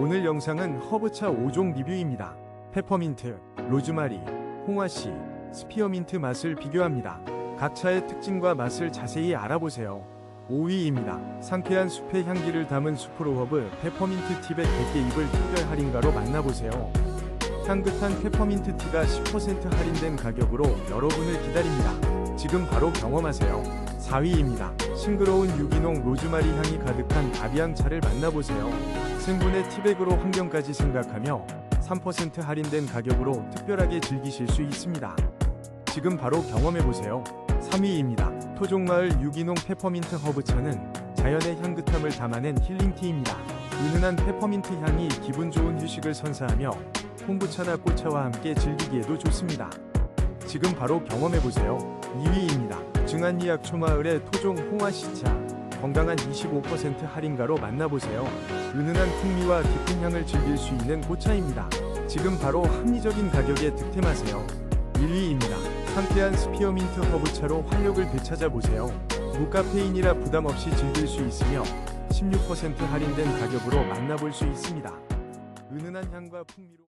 오늘 영상은 허브차 5종 리뷰입니다. 페퍼민트, 로즈마리, 홍화씨, 스피어민트 맛을 비교합니다. 각 차의 특징과 맛을 자세히 알아보세요. 5위입니다. 상쾌한 숲의 향기를 담은 수프로허브 페퍼민트 티백 100개 입을 특별 할인가로 만나보세요. 향긋한 페퍼민트 티가 10% 할인된 가격으로 여러분을 기다립니다. 지금 바로 경험하세요. 4위입니다. 싱그러운 유기농 로즈마리 향이 가득한 가비앙 차를 만나보세요. 생분해 티백으로 환경까지 생각하며 3% 할인된 가격으로 특별하게 즐기실 수 있습니다. 지금 바로 경험해보세요. 3위입니다. 토종마을 유기농 페퍼민트 허브차는 자연의 향긋함을 담아낸 힐링티입니다. 은은한 페퍼민트 향이 기분 좋은 휴식을 선사하며 홍부차나 꽃차와 함께 즐기기에도 좋습니다. 지금 바로 경험해보세요. 2위입니다. 증안리약 초마을의 토종 홍화시차 건강한 25% 할인가로 만나보세요. 은은한 풍미와 깊은 향을 즐길 수 있는 꽃차입니다. 지금 바로 합리적인 가격에 득템하세요. 1위입니다. 상쾌한 스피어민트 허브차로 활력을 되찾아보세요. 무카페인이라 부담 없이 즐길 수 있으며 16% 할인된 가격으로 만나볼 수 있습니다. 은은한 향과 풍미로